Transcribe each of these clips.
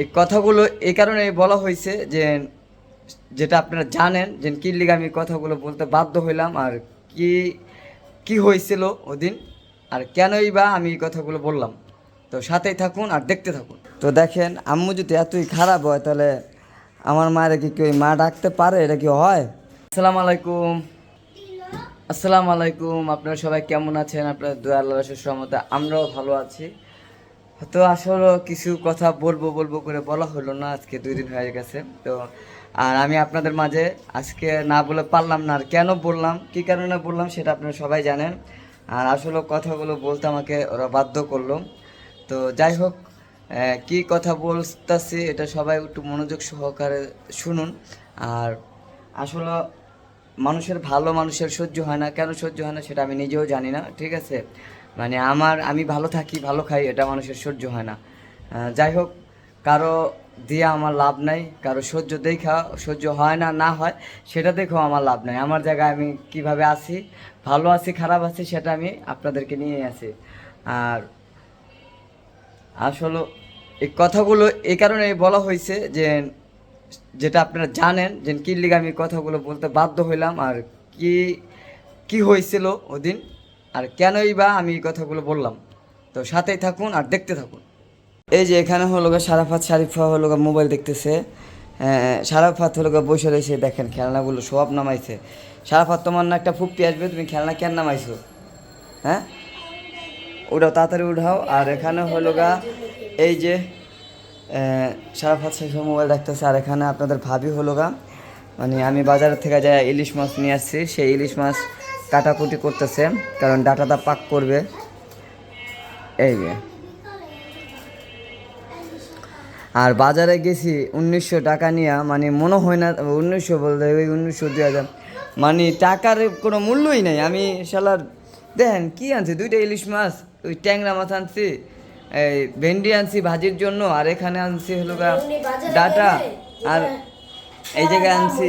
এই কথাগুলো এই কারণে বলা হয়েছে যে, যেটা আপনারা জানেন যে কি লিগে আমি কথাগুলো বলতে বাধ্য হইলাম আর কি কি হয়েছিল ওদিন আর কেনই বা আমি এই কথাগুলো বললাম। তো সাথেই থাকুন আর দেখতে থাকুন। তো দেখেন, আম্মু যদি এতই খারাপ হয় তাহলে আমার মায়ের কি কেউ মা ডাকতে পারে? এটা কি হয়? আসসালামু আলাইকুম। আসসালামু আলাইকুম। আপনারা সবাই কেমন আছেন? আপনার দয়া আল্লাহ আমরাও ভালো আছি। তো আসলে কিছু কথা বলব বলব করে বলা হলো না আজকে দুই দিন হয়ে গেছে। তো, আর আমি আপনাদের মাঝে আজকে না বলে পারলাম না, আর কেন বললাম, কি কারণে বললাম সেটা আপনারা সবাই জানেন। আর আসলে কথাগুলো বলতে আমাকে ওরা বাধ্য করল। তো যাই হোক কি কথা বলতেছি এটা সবাই একটু মনোযোগ সহকারে শুনুন। আর আসলে মানুষের ভালো মানুষের সহ্য হয় না, কেন সহ্য হয় না সেটা আমি নিজেও জানি না, ঠিক আছে? মানে আমার, আমি ভালো থাকি, ভালো খাই, এটা মানুষের সহ্য হয় না। যাই হোক, কারও দিয়ে আমার লাভ নাই, কারও সহ্য দেখা, সহ্য হয় না না হয়, সেটা দেখেও আমার লাভ নাই। আমার জায়গায় আমি কীভাবে আছি, ভালো আছি, খারাপ আছি, সেটা আমি আপনাদেরকে নিয়ে আছি আর আসলে এই কথাগুলো এই কারণে বলা হয়েছে যে, যেটা আপনারা জানেন, যে কি লিগে আমি কথাগুলো বলতে বাধ্য হইলাম, আর কি কি হয়েছিল ওদিন? আর কেনই বা আমি এই কথাগুলো বললাম? তো সাথেই থাকুন আর দেখতে থাকুন। এই যে এখানে হলো গা সারাফাত শারিফা হলো গা মোবাইল দেখতেছে। হ্যাঁ, সারাফাত হলো গা বসে রয়েছে দেখেন খেলনাগুলো সব নামাইছে। সারাফাত তোমার না একটা ফুপি আসবে তুমি খেলনা কেন নামাইছো? হ্যাঁ? ওটাও তাড়াতাড়ি উঠাও। আর এখানে হলো গা এই যে সারাফাত শেখ মোবাইল রাখতেছে আর এখানে আপনাদের ভাবি হলো গা মানে আমি বাজার থেকে যা ইলিশ মাছ নিয়ে আসছি সেই ইলিশ মাছ কাটাকুটি করতেছে কারণ ডাটাটা পাক করবে। এই যে। আর বাজারে গেছি উনিশশো টাকা নিয়ে মানে মনে হয় না উনিশশো বলতে ওই উনিশশো দুই হাজার। মানে টাকার কোনো মূল্যই নেই। আমি শালার দেখেন কি আনছি দুইটা ইলিশ মাছ ওই ট্যাংরা মাছ আনছি এই ভেন্ডি আনছি ভাজির জন্য আর এখানে আনছি হলো গা ডাটা আর এই জায়গায় আনছি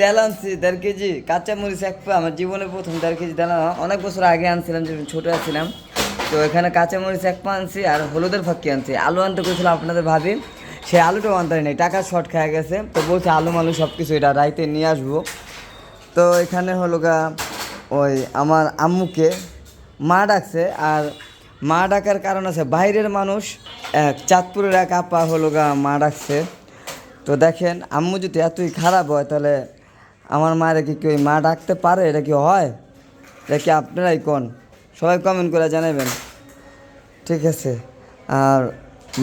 তেল আনছি দেড় কেজি কাঁচা মরিচ এক পা আমার জীবনে প্রথম দেড় কেজি তেল। অনেক বছর আগে আনছিলাম যখন ছোটো ছিলাম তো এখানে কাঁচা মরিচ এক পা আনছি আর হলুদের ফাঁকি আনছি। আলু আনতে করেছিল আপনাদের ভাবি সে আলুটাও আনতে নেই টাকা শর্ট খেয়ে গেছে। তো বলছে আলু মালু সব কিছু এটা রাইতে নিয়ে আসব। তো এখানে হলো গা ওই আমার আম্মুকে মা ডাকছে আর মা ডাকার কারণ আছে বাইরের মানুষ এক চাঁদপুরের এক আপা হলো গা মা ডাকছে। তো দেখেন, আম্মু যদি এতই খারাপ হয়, তাহলে আমার মায়ের কি কেউ মা ডাকতে পারে? এটা কি হয়? এটা কি আপনারাই কোন? সবাই কমেন্ট করে জানাবেন। ঠিক আছে। আর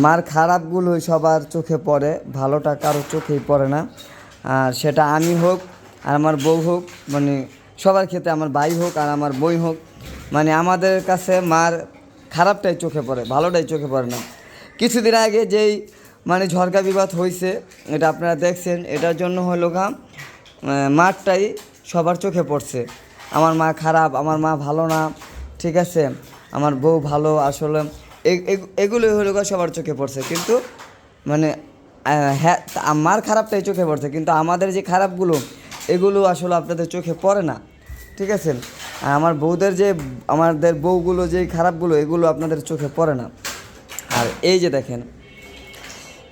মার খারাপগুলো সবার চোখে পড়ে, ভালোটা কারও চোখেই পড়ে না। আর সেটা আমি হোক, আর আমার বউ হোক মানে সবার ক্ষেত্রে আমার ভাই হোক, আর আমার বই হোক মানে আমাদের কাছে মার খারাপটাই চোখে পড়ে, ভালোটাই চোখে পড়ে না। কিছুদিন আগে যেই মানে ঝড়কা বিবাদ হয়েছে এটা আপনারা দেখছেন এটার জন্য হলো গা আহ, মারটাই সবার চোখে পড়ছে। আমার মা খারাপ আমার মা ভালো না ঠিক আছে? আমার বউ ভালো আসলে এগুলোই হলো গা সবার চোখে পড়ছে। কিন্তু মানে হ্যাঁ আমার খারাপটাই চোখে পড়ছে কিন্তু আমাদের যে খারাপগুলো এগুলো আসলে আপনাদের চোখে পড়ে না ঠিক আছে? আর আমার বউদের যে আমাদের বউগুলো যে খারাপগুলো এগুলো আপনাদের চোখে পড়ে না। আর এই যে দেখেন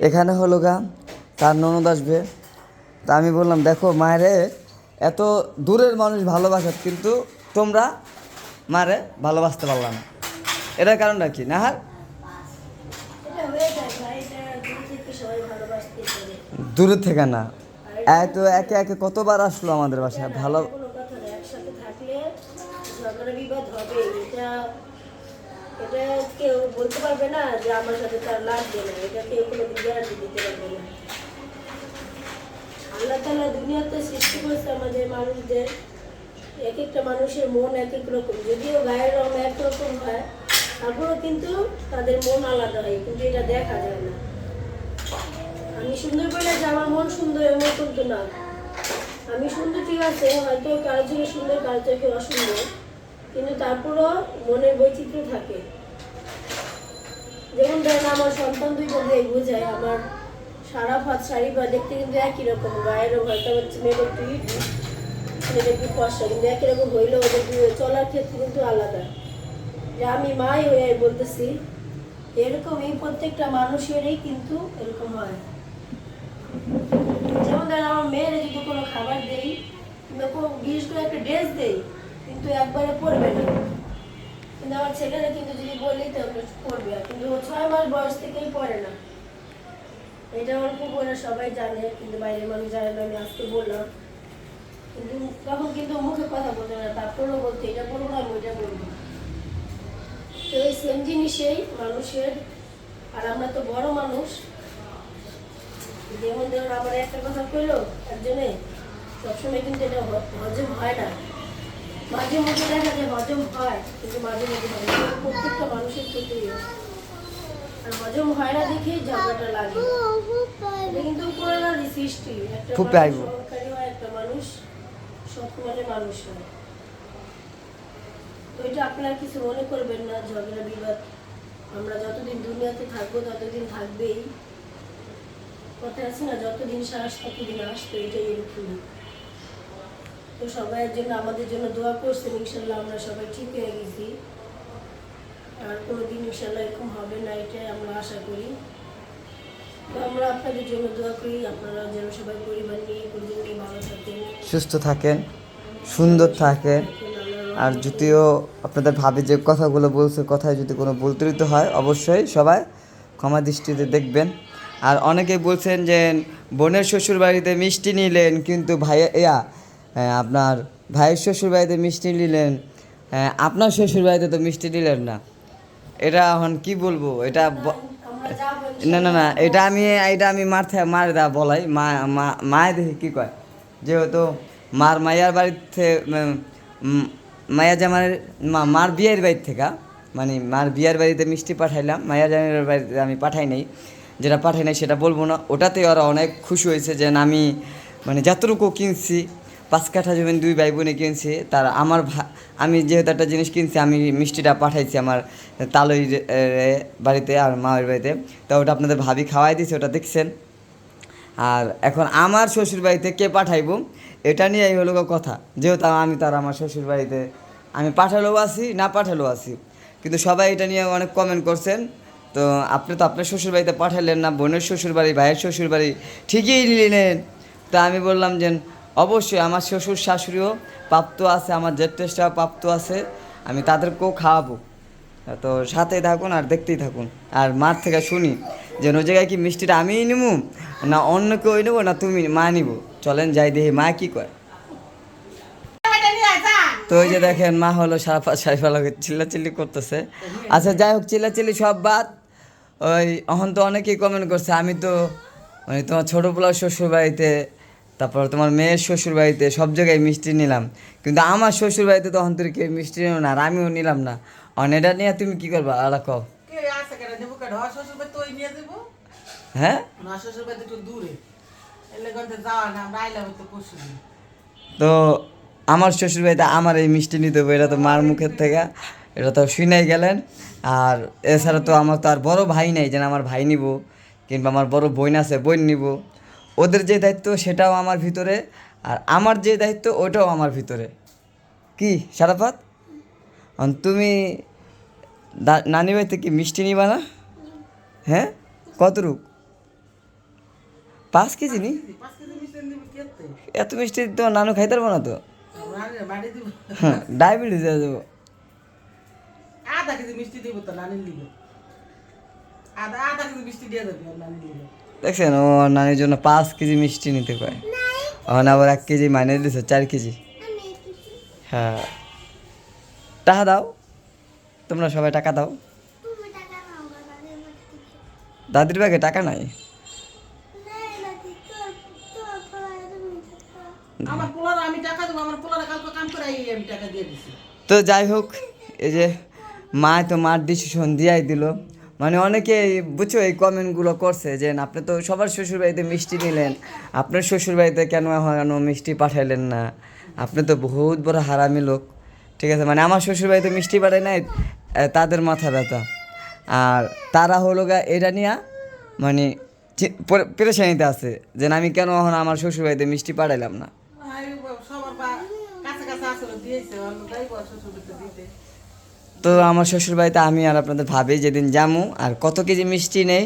এখানে হলো গা তার ননদ আসবে। তা আমি বললাম দেখো মায়েরে এত দূরের মানুষ ভালোবাসে কিন্তু তোমরা মারে ভালোবাসতে পারলাম না। এটার কারণটা কি? না দূর থেকে না। এত একে একে কতবার আসলো আমাদের বাসায়? ভালো এটা কেউ বলতে পারবে না যে আমার সাথে তার লাগবে না এটা কেউ কোনো গ্যারান্টি দিতে পারবে না। আল্লাহ তালা দুনিয়াতে সৃষ্টি করেছে আমাদের মানুষদের। এক একটা মানুষের মন এক এক রকম। যদিও গায়ের রং একরকম হয়, তারপরেও কিন্তু তাদের মন আলাদা হয়, কিন্তু এটা দেখা যায় না। আমি সুন্দর বলে যে আমার মন সুন্দর এমন কিন্তু না। আমি সুন্দর ঠিক আছে, হয়তো কারোর জন্য সুন্দর, কারোর চোখে অসুন্দর। কিন্তু তারপরও মনের বৈচিত্র্য থাকে। যেমন ধরেন আমার সন্তান দুইটা দিয়ে বোঝায় আমার সারা ফাত শাড়ি বা দেখতে কিন্তু একই রকম, গায়ের রং হয়তো হচ্ছে মেয়েটা একটু ছেলেটা একটু ফর্সা কিন্তু একই রকম হইলেও ওদের দুই চলার ক্ষেত্রে কিন্তু আলাদা। যে আমি মাই হয়ে বলতেছি, এরকমই প্রত্যেকটা মানুষেরই কিন্তু এরকম হয়। যেমন ধরেন আমার মেয়েরা যদি কোনো খাবার দেই, কিংবা কোনো বিশেষ করে একটা ড্রেস দেই কিন্তু একবারে পরবে না। কিন্তু আমার ছেলেরা কিন্তু যদি বলি তাহলে পরবে কিন্তু ও ছয় মাস বয়স থেকেই পরে না। এটা আমার পুকুরে সবাই জানে, কিন্তু বাইরের মানুষ জানে না, আমি আজকে বললাম। কিন্তু তখন কিন্তু মুখে কথা বলতে না, তারপরেও বলতে, এটা বলব আমি ওইটা বলব তো এই সেম জিনিসেই মানুষের, আর আমরা তো বড় মানুষ। যেমন ধরুন, আমার একটা কথা কইলো একজনে, সবসময় কিন্তু এটা হজম হয় না। মাঝে মধ্যে দেখা যায় হজম হয় কিন্তু মাঝে মধ্যে হয় না। প্রত্যেকটা মানুষের ক্ষেত্রেই আর হজম হয় না দেখেই ঝগড়াটা লাগে। কিন্তু করোনারই সৃষ্টি। একটা মানুষ সহকারী হয় একটা মানুষ সৎ মানে মানুষ হয়। তো এটা আপনারা কিছু মনে করবেন না ঝগড়া বিবাদ। আমরা যতদিন দুনিয়াতে থাকব ততদিন থাকবেই। কথা আছে না যতদিন শ্বাস ততদিন আসতো এটাই এরকমই তো সবাইয়ের জন্য, আমাদের জন্য দোয়া করছেন, ইনশাল্লাহ আমরা সবাই ঠিক হয়ে গেছি। আর কোনোদিন ইনশাল্লাহ এরকম হবে না, এটাই আমরা আশা করি। আমরা আপনাদের জন্য দোয়া করি, আপনারা যেন সবাই পরিবার নিয়ে পরিবার নিয়ে ভালো থাকেন। সুস্থ থাকেন, সুন্দর থাকেন। আর যদিও আপনাদের ভাবে যে কথাগুলো বলছে, কথায় যদি কোনো ভুল হয়, অবশ্যই সবাই ক্ষমা দৃষ্টিতে দেখবেন। আর অনেকে বলছেন যে, বোনের শ্বশুর বাড়িতে মিষ্টি নিলেন, কিন্তু ভাইয়া, ইয়া আপনার ভাইয়ের শ্বশুর বাড়িতে মিষ্টি নিলেন। আহ, আপনার শ্বশুর বাড়িতে তো মিষ্টি নিলেন না। এটা এখন কি বলব? এটা না না না এটা আমি এটা আমি মার থে- মার দা বলাই। মা মা মায় দেখি কি কয়? যেহেতু মার মায়ার বাড়িতে মায়া জামার মা মার বিয়ের বাড়ি থেকে মানে মার বিয়ের বাড়িতে মিষ্টি পাঠাইলাম মায়া জামার বাড়িতে আমি পাঠাই নাই। যেটা পাঠাই নাই সেটা বলব না। ওটাতে ওরা অনেক খুশি হয়েছে যে আমি মানে যতটুকু কিনছি পাঁচ কাঠা জমি দুই ভাই বোনে কিনছি, তার আমার আমি যেহেতু একটা জিনিস কিনছি, আমি মিষ্টিটা পাঠাইছি আমার তালই বাড়িতে আর মায়ের বাড়িতে। তো ওটা আপনাদের ভাবি খাওয়াই দিয়েছে ওটা দেখছেন। আর এখন আমার শ্বশুর বাড়িতে কে পাঠাইব, এটা নিয়ে নিয়েই হলো কথা। যেহেতু আমি তার আমার শ্বশুর বাড়িতে, আমি পাঠালেও আছি, না পাঠালেও আছি। কিন্তু সবাই এটা নিয়ে অনেক কমেন্ট করছেন। তো আপনি তো আপনার শ্বশুর বাড়িতে পাঠালেন না, বোনের শ্বশুর বাড়ি ভাইয়ের শ্বশুর বাড়ি ঠিকই নিলেন। তা আমি বললাম যে অবশ্যই আমার শ্বশুর শাশুড়িও প্রাপ্ত আছে, আমার টেস্টটাও প্রাপ্ত আছে, আমি তাদেরকেও খাওয়াবো। তো সাথেই থাকুন আর দেখতেই থাকুন। আর মার থেকে শুনি যে ওই জায়গায় কি মিষ্টিটা আমিই নিবো না অন্য কেউ নেব, না তুমি মা নিব? চলেন যাই দেখি, মা কি কয় তো ওই যে দেখেন, মা হলো সারা পা সারি ফেলা চিল্লাচিল্লি করতেছে। আচ্ছা যাই হোক, চিল্লাচিল্লি সব বাদ। ওই অহন তো অনেকেই কমেন্ট করছে, আমি তো মানে তোমার ছোটো পোলার শ্বশুর বাড়িতে তারপর তোমার মেয়ের শ্বশুর বাড়িতে সব জায়গায় মিষ্টি নিলাম। কিন্তু আমার শ্বশুর বাড়িতে তখন তুই কেউ মিষ্টি নিল না আর আমিও নিলাম না। অন এটা নিয়ে তুমি কি করবা? আলা কও। হ্যাঁ? তো আমার শ্বশুর বাড়িতে আমার এই মিষ্টি নিতে হবে এটা তো মার মুখের থেকে। এটা তো শুনেই গেলেন। আর এছাড়া তো আমার তো আর বড় ভাই নাই যেন আমার ভাই নিব কিংবা আমার বড় বোন আছে বোন নিব। ওদের যে দায়িত্ব সেটাও আমার ভিতরে, আর আমার যে দায়িত্ব ওটাও আমার ভিতরে। কি, সারাপাত? তুমি নানি বাড়িতে কি মিষ্টি নিবা না? হ্যাঁ? কতটুক পাঁচ কেজি নি? এত মিষ্টি তো নানু খাইতে পারব না তো? আমরা ডায়াবেটিস হয়ে আধা কেজি মিষ্টি তো আধা আধা কেজি মিষ্টি দিয়ে দেখছেন ও নানির জন্য পাঁচ কেজি মিষ্টি নিতে পারে। এখন আবার এক কেজি মাইনে দিছে চার কেজি। হ্যাঁ। টাকা দাও। তোমরা সবাই টাকা দাও। দাদির ব্যাগে টাকা নাই? আমার পোলার আমি টাকা দেবো আমার পোলার কালকে কাম করে আই আমি টাকা দিয়ে দিছি। তো যাই হোক এই যে মা তো মার ডিসিশন দিয়াই দিল। মানে অনেকে বুঝছ এই কমেন্টগুলো করছে যে, আপনি তো সবার শ্বশুর বাড়িতে মিষ্টি নিলেন। আপনার শ্বশুর বাড়িতে কেন এখনও মিষ্টি পাঠাইলেন না? আপনি তো বহুত বড় হারামি লোক। ঠিক আছে মানে আমার শ্বশুর বাড়িতে মিষ্টি পাঠায় নাই তাদের মাথা ব্যথা। আর তারা হলো গা এটা নিয়ে মানে পেরেশানিতে আছে যে আমি কেন এখন আমার শ্বশুর বাড়িতে মিষ্টি পাঠাইলাম না? তো আমার শ্বশুর বাড়িতে আমি আর আপনাদের ভাবি যেদিন যামু, আর কত কেজি মিষ্টি নেই,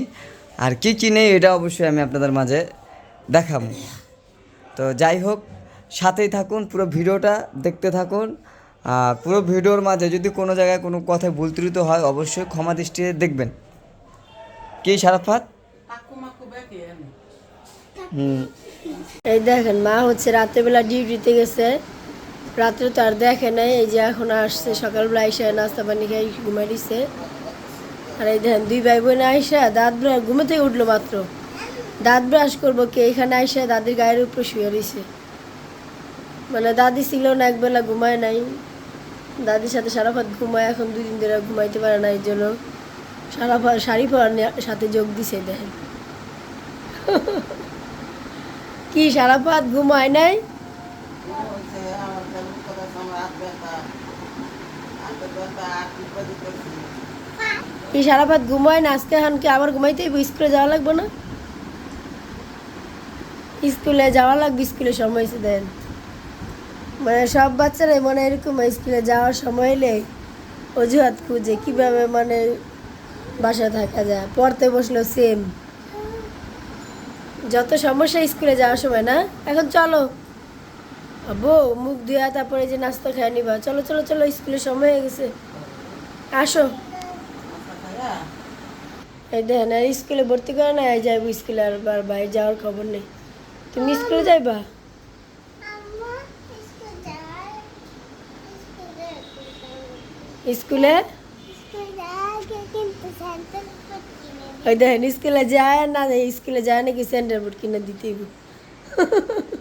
আর কি কি নেই এটা অবশ্যই আমি আপনাদের মাঝে দেখাবো। তো যাই হোক, সাথেই থাকুন, পুরো ভিডিওটা দেখতে থাকুন, আর পুরো ভিডিওর মাঝে যদি কোনো জায়গায় কোনো কথায় ভুল ত্রুটি হয়, অবশ্যই ক্ষমা দৃষ্টিতে দেখবেন। কি সারাফাত? এই দেখেন, মা হচ্ছে রাত্রেবেলা ডিউটিতে গেছে। রাত্রে তো আর দেখে নাই, এই যে এখন আসছে, সকালবেলা এসে নাস্তা পানি খাই ঘুমাই দিচ্ছে আর এই দেখেন, দুই ভাই বোনে আইসা দাঁত ব্রাশ, ঘুমে উঠল মাত্র। দাঁত ব্রাশ করব কে? এখানে আইসা দাদির গায়ের উপরে শুয়ে দিছে মানে দাদি ছিল না, একবেলা ঘুমায় নাই। দাদির সাথে সারাফাত ঘুমায়, এখন দুই দিন ধরে ঘুমাইতে পারে না, এই জন্য সারাফাত শাড়ি পরার সাথে যোগ দিছে, দেখেন। কি, সারা সারাপাত ঘুমায় নাই? হচ্ছে আমার করছি কি সারাপাত ঘুমায় না? আজকে এখন কি আবার ঘুমাইতে স্কুলে যাওয়া লাগবে না? স্কুলে যাওয়া লাগবে, স্কুলে সময় দেন। মানে সব বাচ্চারাই মানে এরকম স্কুলে যাওয়ার সময় এলে অজুহাত খুঁজে কীভাবে মানে বাসায় থাকা যায়। পড়তে বসল সেম যত সমস্যা স্কুলে যাওয়ার সময় না? এখন চলো। আবো মুখ ধুয়া তারপরে যে নাস্তা খেয়ে নিবা। চলো চলো চলো স্কুলের সময় হয়ে গেছে। আসো। এই দেখেন, আর স্কুলে ভর্তি করে না যাইব স্কুলে আর বার বাইরে যাওয়ার খবর নেই। তুমি স্কুলে যাইবা? স্কুলে? ওই দেখেন, স্কুলে যায় না, স্কুলে যায় নাকি সেন্টার বোর্ড কিনে দিতেই